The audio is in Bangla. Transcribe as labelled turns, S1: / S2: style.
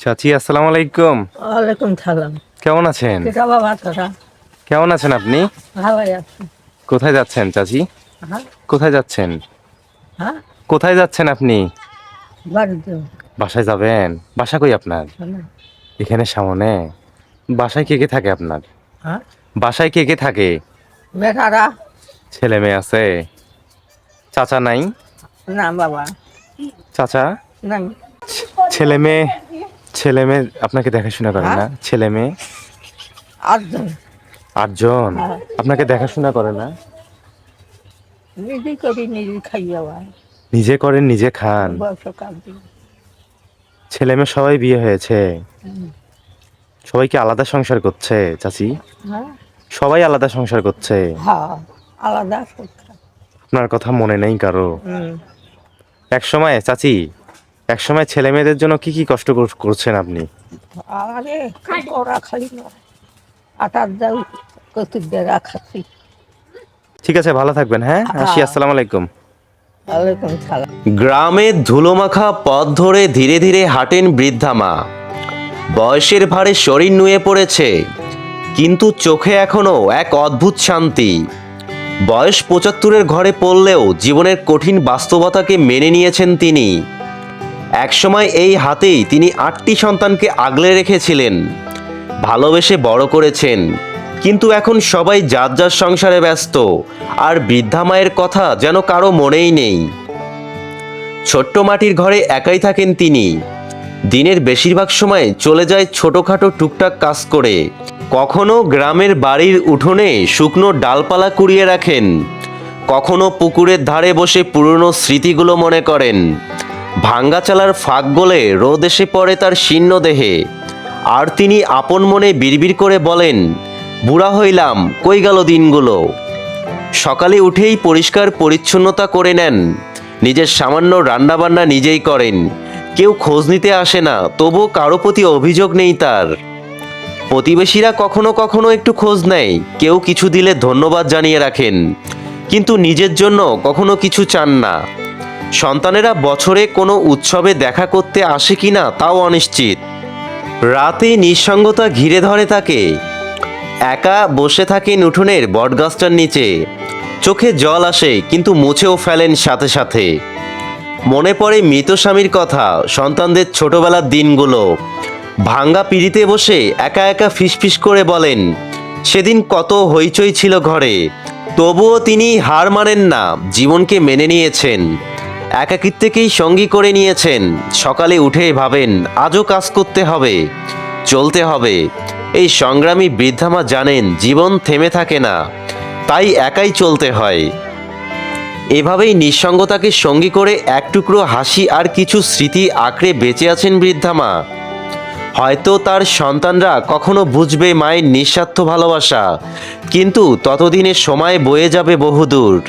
S1: চাচি আসসালামু আলাইকুম।
S2: ওয়ালাইকুম সালাম।
S1: কেমন আছেন? কেমন আছেন আপনি? কোথায় যাচ্ছেন চাচি?
S2: হ্যাঁ?
S1: কোথায় যাচ্ছেন?
S2: হ্যাঁ?
S1: কোথায় যাচ্ছেন আপনি? বাসায় যাবেন? বাসা কই আপনার? এখানে সামনে? বাসায় কে কে থাকে আপনার?
S2: হ্যাঁ?
S1: বাসায় কে কে থাকে?
S2: বেটারা।
S1: ছেলে মেয়ে আছে? চাচা নাই?
S2: না বাবা।
S1: চাচা?
S2: নাই।
S1: ছেলে মেয়ে? ছেলে মেয়ে আপনাকে দেখাশোনা করে না? ছেলে মেয়ে?
S2: আটজন।
S1: আটজন?
S2: হ্যাঁ।
S1: আপনাকে দেখাশোনা করে না?
S2: নিজে করি নিজে খাই যাওয়া
S1: নিজে করেন নিজে খান? ছেলে মেয়ে সবাই বিয়ে হয়েছে? সবাই কি আলাদা সংসার করছে চাচি?
S2: হ্যাঁ।
S1: সবাই আলাদা সংসার করছে?
S2: হ্যাঁ আলাদা
S1: আপনার কথা মনে নেই
S2: কারও?
S1: এক সময় চাচি এক সময় ছেলে মেয়েদের জন্য কি কি কষ্ট করছেন আপনি?
S2: আরে ওরা খালি আটার দাও দিয়ে রাখাচ্ছি
S1: ঠিক আছে ভালো থাকবেন হ্যাঁ? আসি আসসালামু আলাইকুম।
S3: গ্রামের ধুলোমাখা পথ ধরে ধীরে ধীরে হাঁটেন বৃদ্ধা মা। বয়সের ভারে শরীর নুয়ে পড়েছে কিন্তু চোখে এখনও এক অদ্ভুত শান্তি। বয়স পঁচাত্তরের ঘরে পড়লেও জীবনের কঠিন বাস্তবতাকে মেনে নিয়েছেন তিনি। একসময় এই হাতেই তিনি আটটি সন্তানকে আগলে রেখেছিলেন। ভালোবেসে বড় করেছেন। কিন্তু এখন সবাই যার যার সংসারে ব্যস্ত, আর বৃদ্ধা মায়ের কথা যেন কারও মনেই নেই। ছোট্ট মাটির ঘরে একাই থাকেন তিনি। দিনের বেশিরভাগ সময় চলে যায় ছোটখাটো টুকটাক কাজ করে। কখনো গ্রামের বাড়ির উঠোনে শুকনো ডালপালা কুড়িয়ে রাখেন। কখনো পুকুরের ধারে বসে পুরনো স্মৃতিগুলো মনে করেন। ভাঙ্গা চালার ফাঁক গলে রোদ এসে পড়ে তার শীর্ণ দেহে। আর তিনি আপন মনে বিড়বিড় করে বলেন, বুড়া হইলাম, কই গেল দিনগুলো? সকালে উঠেই পরিষ্কার পরিচ্ছন্নতা করে নেন। নিজের সামান্য রান্নাবান্না নিজেই করেন। কেউ খোঁজ নিতে আসে না তবু কারও প্রতি অভিযোগ নেই তার। প্রতিবেশীরা কখনো কখনো একটু খোঁজ নেয়, কেউ কিছু দিলে ধন্যবাদ জানিয়ে রাখেন। কিন্তু নিজের জন্য কখনো কিছু চান না। সন্তানেরা বছরে কোনো উৎসবে দেখা করতে আসে কিনা তাও অনিশ্চিত। রাতে নিঃসঙ্গতা ঘিরে ধরে তাকে। একা বসে থাকেন উঠোনের বটগাছটার নিচে। চোখে জল আসে, কিন্তু মুছেও ফেলেন সাথে সাথে। মনে পড়ে মৃত স্বামীর কথা, সন্তানদের ছোটবেলার দিনগুলো। ভাঙ্গা পিড়িতে বসে একা একা ফিসফিস করে বলেন, সেদিন কত হইচই ছিল ঘরে, তবুও তিনি হার মানেন না, জীবনকে মেনে নিয়েছেন। একাকিত্বকেই সঙ্গী করে নিয়েছেন। সকালে উঠে ভাবেন, আজও কাজ করতে হবে, চলতে হবে। এই সংগ্রামী বৃদ্ধামা জানেন, জীবন থেমে থাকে না, তাই একাই চলতে হয়। এভাবেই নিঃসঙ্গতাকে সঙ্গী করে এক টুকরো হাসি আর কিছু স্মৃতি আঁকড়ে বেঁচে আছেন বৃদ্ধামা। হয়তো তার সন্তানরা কখনো বুঝবে মায়ের নিঃস্বার্থ ভালোবাসা, কিন্তু ততদিনে সময় বয়ে যাবে বহুদূর।